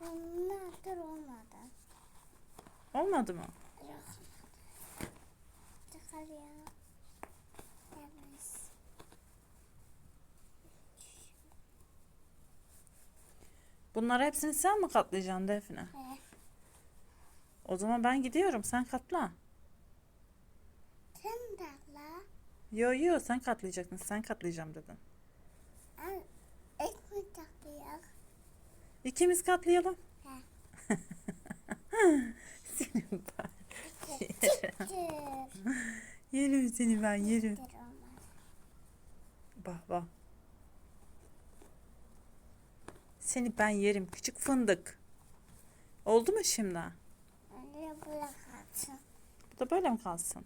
Bunlar olmadı. Olmadı mı? Yok. Çıkar ya. Evet. Bunları hepsini sen mi katlayacaksın Defne? He. O zaman ben gidiyorum. Sen katla. Sen de la. Yo yo sen katlayacaksın. Sen katlayacağım dedin. İkimiz katlayalım. Senin ben. Yerim seni ben yerim. Bak bak. Seni ben yerim küçük fındık. Oldu mu şimdi? Bu da böyle mi kalsın?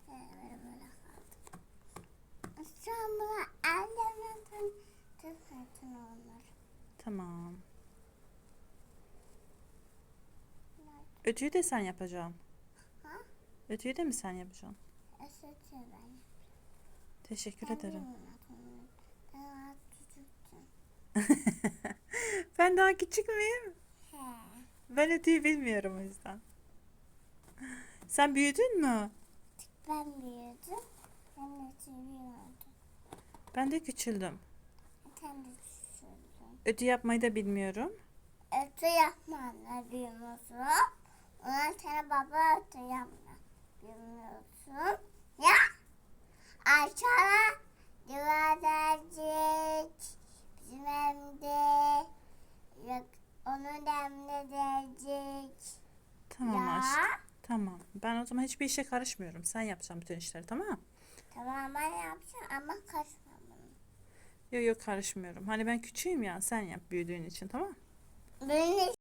Tamam. Ötüyü de sen yapacaksın. Ha? Ötüyü de mi sen yapacaksın? Esatı ben. Teşekkür Ben ederim. bilmiyorum. Ben daha küçüktüm. Ben daha küçük müyüm? He. Ben ötüyü bilmiyorum o yüzden. Sen büyüdün mü? Ben büyüdüm. Ben de büyüdüm. Ben de küçüldüm. Sen de küçüldün. Ötü yapmayı da bilmiyorum. Ötü yapmanla büyümüyorsun. Ondan sonra baba ötü yapma. Büyümüyorsun. Ya. Aşağıda duvarcık. Bizim evde. Yok. Onun derecik. Tamam Ya. aşkım. Tamam. Ben o zaman hiçbir işe karışmıyorum. Sen yapacaksın bütün işleri tamam mı? Tamam ben yapacağım ama bunu. Yok yok karışmıyorum. Hani ben küçüğüm ya sen yap büyüdüğün için tamam mı? Benim